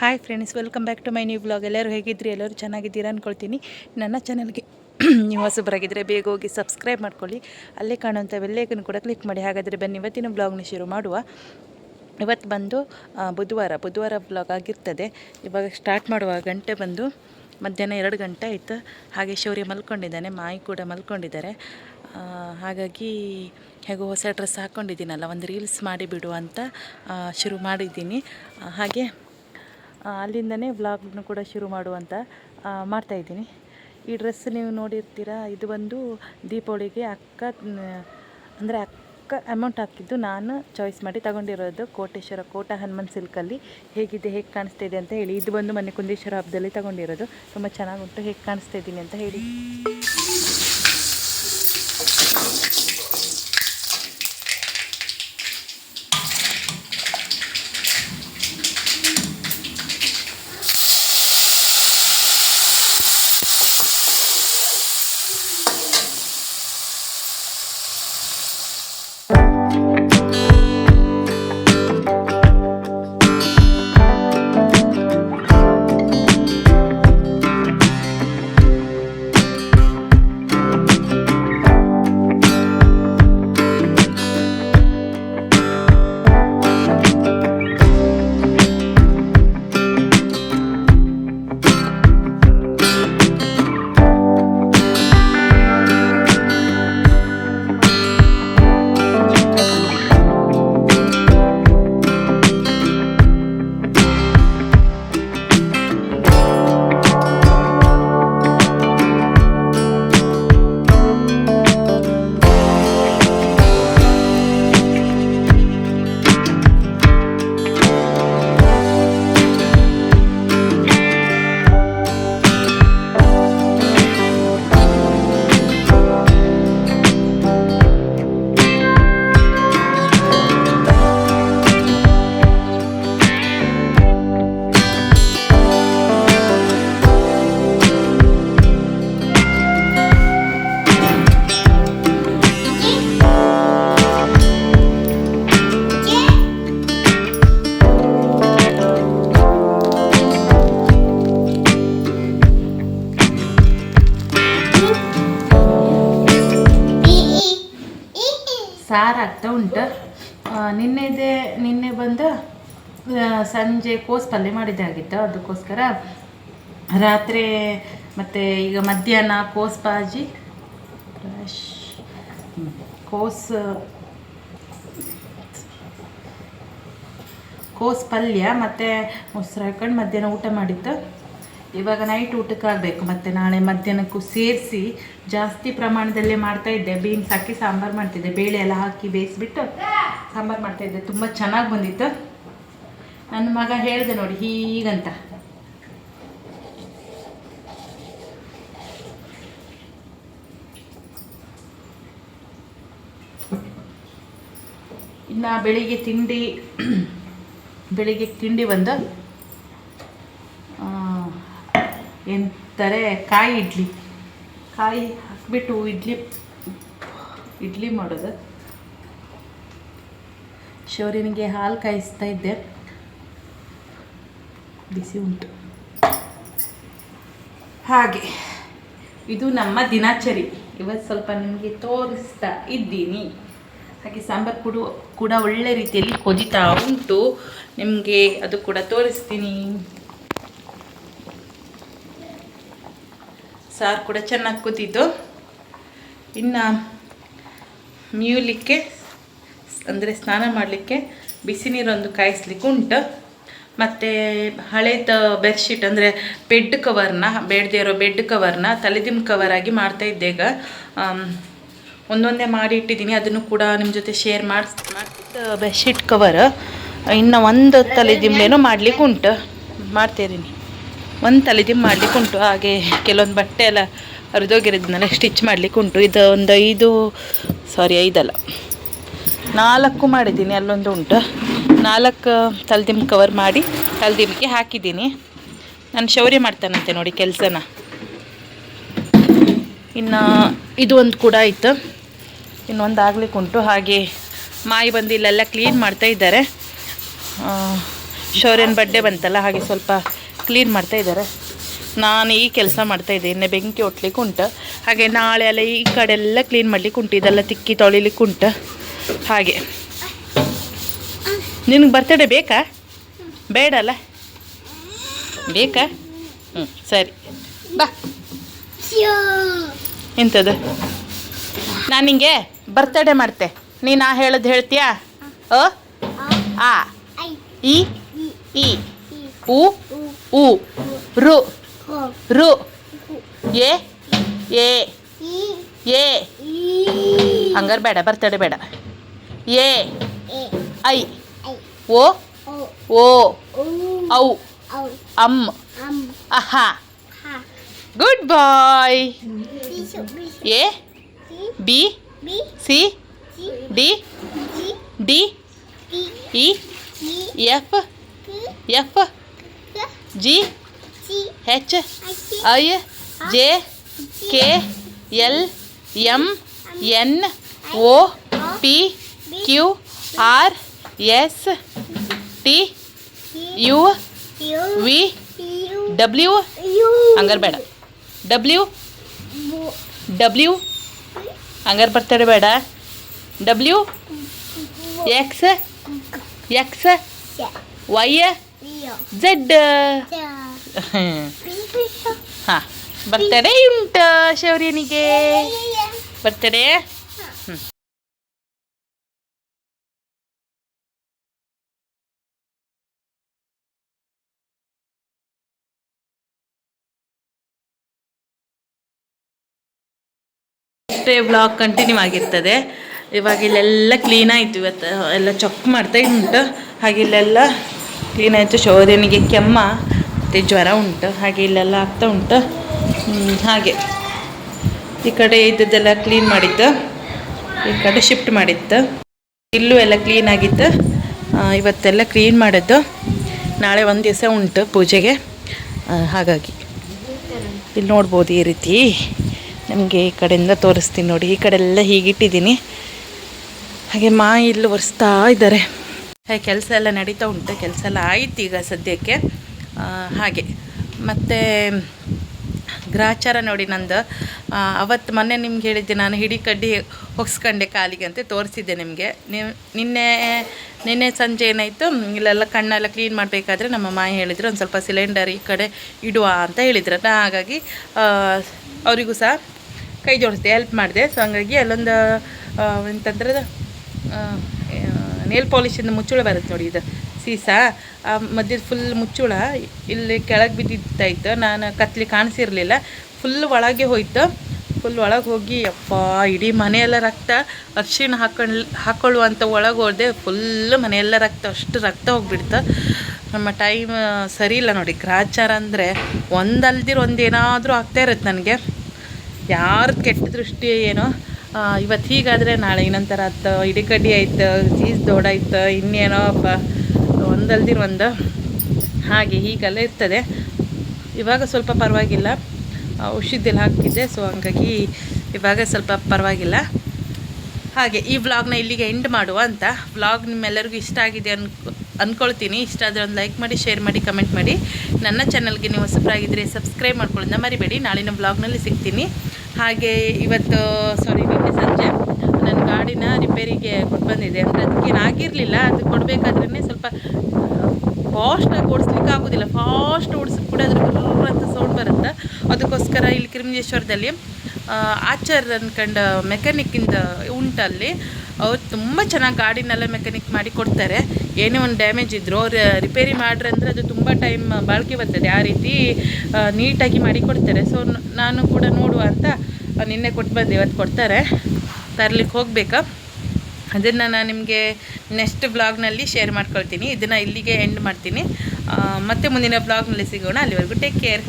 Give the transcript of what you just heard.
Hi friends welcome back to my new blog ಎಲ್ಲರೂ ಹೇಗಿದ್ರಿ? ಎಲ್ಲರೂ ಚೆನ್ನಾಗಿದ್ದೀರಾ ಅಂದ್ಕೊಳ್ತೀನಿ ನನ್ನ ಚಾನಲ್ಗೆ ನೀವು ಹೊಸಬರಾಗಿದ್ದರೆ ಬೇಗ ಹೋಗಿ ಸಬ್ಸ್ಕ್ರೈಬ್ ಮಾಡ್ಕೊಳ್ಳಿ. ಅಲ್ಲೇ ಕಾಣುವಂಥ ಬೆಲ್ಲೈಕನ್ ಕೂಡ ಕ್ಲಿಕ್ ಮಾಡಿ. ಹಾಗಾದರೆ ಬನ್ನಿ, ಇವತ್ತಿನ ಬ್ಲಾಗ್ನ ಶುರು ಮಾಡುವ. ಇವತ್ತು ಬಂದು ಬುಧವಾರ. ಬುಧವಾರ ಬ್ಲಾಗ್ ಆಗಿರ್ತದೆ. ಇವಾಗ ಸ್ಟಾರ್ಟ್ ಮಾಡುವ ಗಂಟೆ ಬಂದು ಮಧ್ಯಾಹ್ನ ಎರಡು ಗಂಟೆ ಆಯಿತು. ಹಾಗೆ ಶೌರ್ಯ ಮಲ್ಕೊಂಡಿದ್ದಾನೆ, ಮಾಯಿ ಕೂಡ ಮಲ್ಕೊಂಡಿದ್ದಾರೆ. ಹಾಗಾಗಿ ಹೇಗೋ ಹೊಸ ಡ್ರೆಸ್ ಹಾಕ್ಕೊಂಡಿದ್ದೀನಲ್ಲ ಒಂದು ರೀಲ್ಸ್ ಮಾಡಿಬಿಡು ಅಂತ ಶುರು ಮಾಡಿದ್ದೀನಿ. ಹಾಗೆ ಅಲ್ಲಿಂದನೇ ವ್ಲಾಗ್ನ ಕೂಡ ಶುರು ಮಾಡುವಂತ ಮಾಡ್ತಾಯಿದ್ದೀನಿ ಈ ಡ್ರೆಸ್ ನೀವು ನೋಡಿರ್ತೀರಾ, ಇದು ಬಂದು ದೀಪಾವಳಿಗೆ ಅಕ್ಕ ಅಂದರೆ ಅಕ್ಕ ಅಮೌಂಟ್ ಹಾಕಿದ್ದು ನಾನು ಚಾಯ್ಸ್ ಮಾಡಿ ತಗೊಂಡಿರೋದು ಕೋಟೇಶ್ವರ, ಕೋಟ ಹನುಮನ್ ಸಿಲ್ಕಲ್ಲಿ. ಹೇಗಿದೆ, ಹೇಗೆ ಕಾಣಿಸ್ತಾ ಇದೆ ಅಂತ ಹೇಳಿ. ಇದು ಬಂದು ಮೊನ್ನೆ ಕುಂದೇಶ್ವರ ಹಬ್ಬದಲ್ಲಿ ತಗೊಂಡಿರೋದು. ತುಂಬ ಚೆನ್ನಾಗುಂಟು ಹೇಗೆ ಕಾಣಿಸ್ತಾ ಇದ್ದೀನಿ ಅಂತ ಹೇಳಿ. ನಿನ್ನೆದೆ, ನಿನ್ನೆ ಬಂದು ಸಂಜೆ ಕೋಸ್ ಪಲ್ಯ ಮಾಡಿದ್ದೆ ಆಗಿತ್ತು. ಅದಕ್ಕೋಸ್ಕರ ರಾತ್ರಿ ಮತ್ತು ಈಗ ಮಧ್ಯಾಹ್ನ ಕೋಸ್ ಬಾಜಿ ಫ್ರೆಶ್ ಕೋಸ್ ಕೋಸ್ ಪಲ್ಯ ಮತ್ತು ಮೊಸರು ಹಾಕೊಂಡು ಮಧ್ಯಾಹ್ನ ಊಟ ಮಾಡಿದ್ದು. ಇವಾಗ ನೈಟ್ ಊಟಕ್ಕಾಗಬೇಕು ಮತ್ತು ನಾಳೆ ಮಧ್ಯಾಹ್ನಕ್ಕೂ ಸೇರಿಸಿ ಜಾಸ್ತಿ ಪ್ರಮಾಣದಲ್ಲೇ ಮಾಡ್ತಾ ಇದ್ದೆ. ಬೀನ್ಸ್ ಹಾಕಿ ಸಾಂಬಾರು ಮಾಡ್ತಿದ್ದೆ. ಬೇಳೆ ಎಲ್ಲ ಹಾಕಿ ಬೇಯಿಸ್ಬಿಟ್ಟು ಸಾಂಬಾರು ಮಾಡ್ತಾಯಿದ್ದೆ ತುಂಬ ಚೆನ್ನಾಗಿ ಬಂದಿತ್ತು. ನನ್ನ ಮಗ ಹೇಳಿದೆ ನೋಡಿ ಹೀಗಂತ. ಇನ್ನು ಬೆಳಿಗ್ಗೆ ತಿಂಡಿ ಬೆಳಿಗ್ಗೆ ತಿಂಡಿ ಬಂದು ಎಂತಾರೆ ಕಾಯಿ ಇಡ್ಲಿ. ಕಾಯಿ ಹಾಕ್ಬಿಟ್ಟು ಇಡ್ಲಿ ಇಡ್ಲಿ ಮಾಡೋದು. ಶೌರ್ಯನಿಗೆ ಹಾಲು ಕಾಯಿಸ್ತಾ ಇದ್ದೆ. ಬಿಸಿ ಉಂಟು. ಹಾಗೆ, ಇದು ನಮ್ಮ ದಿನಾಚರಿ. ಇವತ್ತು ಸ್ವಲ್ಪ ನಿಮಗೆ ತೋರಿಸ್ತಾ ಇದ್ದೀನಿ. ಹಾಗೆ ಸಾಂಬಾರು ಕೂಡ ಕೂಡ ಒಳ್ಳೆ ರೀತಿಯಲ್ಲಿ ಕೊದಿತಾ ಉಂಟು. ನಿಮಗೆ ಅದು ಕೂಡ ತೋರಿಸ್ತೀನಿ. ಸಾರು ಕೂಡ ಚೆನ್ನಾಗಿ ಕೂತಿದ್ದು ಇನ್ನು ಮೀಯಲಿಕ್ಕೆ ಅಂದರೆ ಸ್ನಾನ ಮಾಡಲಿಕ್ಕೆ ಬಿಸಿ ನೀರೊಂದು ಕಾಯಿಸ್ಲಿಕ್ಕೆ ಉಂಟು. ಮತ್ತು ಹಳೇದು ಬೆಡ್ಶೀಟ್ ಅಂದರೆ ಬೆಡ್ ಕವರ್ನ ಬೇಡದೇ ಇರೋ ಬೆಡ್ ಕವರ್ನ ತಲೆದಿಮ್ ಕವರಾಗಿ ಮಾಡ್ತಾ ಇದ್ದೇಗ ಒಂದೊಂದೇ ಮಾಡಿ ಇಟ್ಟಿದ್ದೀನಿ. ಅದನ್ನು ಕೂಡ ನಿಮ್ಮ ಜೊತೆ ಶೇರ್ ಮಾಡಿಸ್, ಮಾಡ್ತಿದ್ದು ಬೆಡ್ಶೀಟ್ ಕವರ್ ಇನ್ನು ಒಂದು ತಲೆದಿಂಬೇನೋ ಮಾಡ್ಲಿಕ್ಕೆ ಉಂಟು. ಮಾಡ್ತಾಯಿದ್ದೀನಿ ಒಂದು ತಲೆದಿಂಬು ಮಾಡಲಿಕ್ಕೆ ಉಂಟು. ಹಾಗೆ ಕೆಲವೊಂದು ಬಟ್ಟೆ ಎಲ್ಲ ಹರಿದೋಗಿರೋದನ್ನೆಲ್ಲ ಸ್ಟಿಚ್ ಮಾಡಲಿಕ್ಕೆ ಉಂಟು. ಇದು ಒಂದು ಐದು ಸಾರಿ ಐದಲ್ಲ. ನಾಲ್ಕು ಮಾಡಿದ್ದೀನಿ, ಅಲ್ಲೊಂದು ಉಂಟು. ನಾಲ್ಕು ತಲೆದಿಂಬು ಕವರ್ ಮಾಡಿ ತಲೆದಿಂಬಿಗೆ ಹಾಕಿದ್ದೀನಿ. ನಾನು ಶೌರ್ಯ ಮಾಡ್ತಾನಂತೆ ನೋಡಿ ಕೆಲಸನ. ಇನ್ನು ಇದು ಒಂದು ಕೂಡ ಆಯಿತು. ಇನ್ನೊಂದು ಆಗ್ಲಿಕ್ಕೆ ಉಂಟು. ಹಾಗೆ ಮಾಯಿ ಬಂದು ಇಲ್ಲೆಲ್ಲ ಕ್ಲೀನ್ ಮಾಡ್ತಾ ಇದ್ದಾರೆ. ಶೌರ್ಯನ ಬಡ್ಡೆ ಬಂತಲ್ಲ, ಹಾಗೆ ಸ್ವಲ್ಪ ಕ್ಲೀನ್ ಮಾಡ್ತಾ ಇದ್ದಾರೆ. ನಾನು ಈ ಕೆಲಸ ಮಾಡ್ತಾ ಇದ್ದೆ, ಇನ್ನೇ ಬೆಂಕಿ ಒಟ್ಲಿಕ್ಕೆ ಉಂಟು. ಹಾಗೆ ನಾಳೆ ಎಲ್ಲ ಈ ಕಡೆ ಎಲ್ಲ ಕ್ಲೀನ್ ಮಾಡ್ಲಿಕ್ಕೆ ಉಂಟು. ಇದೆಲ್ಲ ತಿಕ್ಕಿ ತೊಳಿಲಿಕ್ಕೆ ಉಂಟು. ಹಾಗೆ. ನಿನಗೆ ಬರ್ತಡೇ ಬೇಕಾ? ಬೇಡಲ್ಲ. ಬೇಕಾ? ಹ್ಞೂ ಸರಿ. ಬಾ. ಎಂಥದ್ದು ನಾನು ನಿಂಗೆ ಬರ್ತಡೇ ಮಾಡ್ತೆ. ನೀನು ಆ ಹೇಳೋದು ಹೇಳ್ತೀಯಾ? ಓ ಆ. ಇ ಇ ಉ? ಉ. ರು. ರು. ಎ? ಎ. ಎ. ಹಂಗಾರೆ ಬೇಡ ಬರ್ತಡೆ ಬೇಡ. ఏ ఐ ఓ ఓ ఔ అమ్ అహా good boy A B C D D E F F G H I J K L M N O P Q R S T U V W ಹಂಗಾರೆ ಬೇಡ. W W ಹಂಗಾರೆ ಬರ್ತಾರೆ ಬೇಡ. W X X Y Z ಹಾಂ birthday ಉಂಟ ಶೌರ್ಯನಿಗೆ. Birthday ಅಷ್ಟೇ blog continue ಆಗಿರ್ತದೆ. ಇವಾಗ ಇಲ್ಲೆಲ್ಲ ಕ್ಲೀನ್ ಆಯಿತು ಇವತ್ತು. ಎಲ್ಲ ಚೆಕ್ ಮಾಡ್ತಾ ಉಂಟು. ಹಾಗೆ ಇಲ್ಲೆಲ್ಲ ಕ್ಲೀನ್ ಆಯಿತು. ಶೌರ್ಯನಿಗೆ ಕೆಮ್ಮ, ಮತ್ತು ಜ್ವರ ಉಂಟು. ಹಾಗೆ ಇಲ್ಲೆಲ್ಲ ಆಗ್ತಾ ಉಂಟು. ಹಾಗೆ. ಈ ಕಡೆ ಇದ್ದದ್ದೆಲ್ಲ ಕ್ಲೀನ್ ಮಾಡಿತ್ತು. ಈ ಕಡೆ ಶಿಫ್ಟ್ ಮಾಡಿತ್ತು. ಇಲ್ಲೂ ಎಲ್ಲ ಕ್ಲೀನ್ ಆಗಿತ್ತು. ಇವತ್ತೆಲ್ಲ ಕ್ಲೀನ್ ಮಾಡಿದ್ದು. ನಾಳೆ ಒಂದು ದಿವಸ ಉಂಟು ಪೂಜೆಗೆ. ಹಾಗಾಗಿ. ಇಲ್ಲಿ ನೋಡ್ಬೋದು ಈ ರೀತಿ. ನಿಮಗೆ ಈ ಕಡೆಯಿಂದ ತೋರಿಸ್ತೀನಿ ನೋಡಿ, ಈ ಕಡೆ ಎಲ್ಲ ಹೀಗಿಟ್ಟಿದ್ದೀನಿ. ಹಾಗೆ ಮಾ ಇಲ್ಲಿ ಒರೆಸ್ತಾ ಇದ್ದಾರೆ. ಹಾಗೆ ಕೆಲಸ ಎಲ್ಲ ನಡೀತಾ ಉಂಟು, ಕೆಲಸ ಎಲ್ಲ ಆಯ್ತು ಈಗ ಸದ್ಯಕ್ಕೆ. ಹಾಗೆ. ಮತ್ತು, ಗ್ರಾಚಾರ ನೋಡಿ ನಂದು. ಅವತ್ತು ಮೊನ್ನೆ ನಿಮ್ಗೆ ಹೇಳಿದ್ದೆ, ನಾನು ಹಿಡಿ ಕಡ್ಡಿ ಹೊಗ್ಸ್ಕೊಂಡೆ ಕಾಲಿಗೆ ಅಂತ ತೋರಿಸಿದ್ದೆ ನಿಮಗೆ. ನಿನ್ನೆ ನಿನ್ನೆ ಸಂಜೆ ಏನಾಯಿತು? ಇಲ್ಲೆಲ್ಲ ಕಣ್ಣೆಲ್ಲ ಕ್ಲೀನ್ ಮಾಡಬೇಕಾದ್ರೆ ನಮ್ಮ ಮಾಯ ಹೇಳಿದ್ರು, ಒಂದು ಸ್ವಲ್ಪ ಸಿಲಿಂಡರ್ ಈ ಕಡೆ ಇಡುವ ಅಂತ ಹೇಳಿದ್ರು. ಹಾಗಾಗಿ ಅವರಿಗೂ ಸಹ ಕೈ ಜೋಡಿಸಿದೆ ಹೆಲ್ಪ್ ಮಾಡಿದೆ. ಸೊ ಹಂಗಾಗಿ ಅಲ್ಲೊಂದು ಎಂತಂದ್ರೆ ನೇಲ್ ಪಾಲಿಶಿಂದ ಮುಚ್ಚುಳ ಬರುತ್ತೆ ನೋಡಿ ಇದು. ಸೀಸ. ಮಧ್ಯದ ಫುಲ್ ಮುಚ್ಚುಳ. ಇಲ್ಲಿ ಕೆಳಗೆ ಬಿದ್ದಿತ್ತಾಯ್ತು ನಾನು ಕತ್ಲಿ ಕಾಣಿಸಿರಲಿಲ್ಲ. ಫುಲ್ ಒಳಗೆ ಹೋಯ್ತು. ಫುಲ್ ಒಳಗೆ ಹೋಗಿ, ಅಪ್ಪ, ಇಡೀ ಮನೆಯೆಲ್ಲ ರಕ್ತ. ಅರ್ಶಿಣ ಹಾಕೊಂಡು ಹಾಕೊಳ್ಳುವಂಥ ಒಳಗೆ ಹೋದೆ. ಫುಲ್ ಮನೆಯೆಲ್ಲ ರಕ್ತ, ಅಷ್ಟು ರಕ್ತ ಹೋಗ್ಬಿಡ್ತು. ನಮ್ಮ ಟೈಮ್ ಸರಿ ಇಲ್ಲ ನೋಡಿ. ಗ್ರಾಚಾರ ಅಂದರೆ ಒಂದಲ್ದಿರ ಒಂದೇನಾದರೂ ಆಗ್ತಾ ಇರುತ್ತೆ ನನಗೆ. ಯಾರ್ದು ಕೆಟ್ಟ ದೃಷ್ಟಿ ಏನೋ ಇವತ್ತು ಹೀಗಾದರೆ ನಾಳೆ ಇನ್ನೊಂಥರ ಆಯ್ತು. ಇಡಿ ಕಡ್ಡಿ ಆಯ್ತು, ಚೀಸ್ ದೊಡ್ಡಾಯ್ತು ಇನ್ನೇನೋ ಒಂದಲ್ದಿರ ಒಂದು. ಹಾಗೆ ಹೀಗೆಲ್ಲ ಇರ್ತದೆ. ಇವಾಗ ಸ್ವಲ್ಪ ಪರವಾಗಿಲ್ಲ. ಔಷಧಿಯಲ್ಲಿ ಹಾಕಿದ್ದೆ ಸೊ ಹಂಗಾಗಿ ಇವಾಗ ಸ್ವಲ್ಪ ಪರವಾಗಿಲ್ಲ. ಹಾಗೆ ಈ ವ್ಲಾಗ್ನ ಇಲ್ಲಿಗೆ ಎಂಡ್ ಮಾಡುವ ಅಂತ. ವ್ಲಾಗ್ ನಿಮ್ಮೆಲ್ಲರಿಗೂ ಇಷ್ಟ ಆಗಿದೆ ಅನ್ ಅಂದ್ಕೊಳ್ತೀನಿ ಇಷ್ಟ ಆದರೆ ಒಂದು ಲೈಕ್ ಮಾಡಿ ಶೇರ್ ಮಾಡಿ ಕಮೆಂಟ್ ಮಾಡಿ. ನನ್ನ ಚಾನಲ್ಗೆ ನೀವು ಹೊಸಬ್ರಾಗಿದ್ದರೆ ಸಬ್ಸ್ಕ್ರೈಬ್ ಮಾಡ್ಕೊಳ್ಳೋದನ್ನ ಮರಿಬೇಡಿ. ನಾಳಿನ ವ್ಲಾಗ್ನಲ್ಲಿ ಸಿಗ್ತೀನಿ. ಹಾಗೆ ಇವತ್ತು ಸಾರಿ ನಿನ್ನೆ ಸಂಜೆ ನನ್ನ ಗಾಡಿನ ರಿಪೇರಿಗೆ ಕೊಟ್ಟು ಬಂದಿದೆ ಅಂದರೆ ಅದಕ್ಕೇನು ಆಗಿರಲಿಲ್ಲ. ಅದು ಕೊಡಬೇಕಾದ್ರೇ ಸ್ವಲ್ಪ ಫಾಸ್ಟಾಗಿ ಓಡಿಸ್ಲಿಕ್ಕೆ ಆಗೋದಿಲ್ಲ. ಫಾಸ್ಟ್ ಓಡಿಸಿ ಕೂಡ ಅದ್ರ ಅಂತ ಸೌಂಡ್ ಬರುತ್ತೆ. ಅದಕ್ಕೋಸ್ಕರ ಇಲ್ಲಿ ಕಿರಿಮಂಜೇಶ್ವರದಲ್ಲಿ ಆಚಾರ್ ಅನ್ಕಂಡು ಮೆಕ್ಯಾನಿಕ್ಕಿಂದ ಉಂಟಲ್ಲಿ ಅವ್ರು ತುಂಬ ಚೆನ್ನಾಗಿ ಗಾಡಿನೆಲ್ಲ ಮೆಕ್ಯಾನಿಕ್ ಮಾಡಿ ಕೊಡ್ತಾರೆ. ಏನೇ ಒಂದು ಡ್ಯಾಮೇಜ್ ಇದ್ದರೂ ಅವ್ರು ರಿಪೇರಿ ಮಾಡ್ರೆ ಅಂದರೆ ಅದು ತುಂಬ ಟೈಮ್ ಬಾಳಿಕೆ ಬರ್ತದೆ. ಆ ರೀತಿ ನೀಟಾಗಿ ಮಾಡಿ ಕೊಡ್ತಾರೆ. ಸೊ ನಾನು ಕೂಡ ನೋಡುವ ಅಂತ ನಿನ್ನೆ ಕೊಟ್ಟು ಬಂದು, ಇವತ್ತು ಕೊಡ್ತಾರೆ. ತರ್ಲಿಕ್ಕೆ ಹೋಗಬೇಕಾ? ಅದನ್ನು ನಾನು ನಿಮಗೆ ನೆಕ್ಸ್ಟ್ ಬ್ಲಾಗ್ನಲ್ಲಿ ಶೇರ್ ಮಾಡ್ಕೊಳ್ತೀನಿ. ಇದನ್ನು ಇಲ್ಲಿಗೆ ಎಂಡ್ ಮಾಡ್ತೀನಿ. ಮತ್ತೆ ಮುಂದಿನ ಬ್ಲಾಗ್ನಲ್ಲಿ ಸಿಗೋಣ. ಅಲ್ಲಿವರೆಗೂ ಟೇಕ್ ಕೇರ್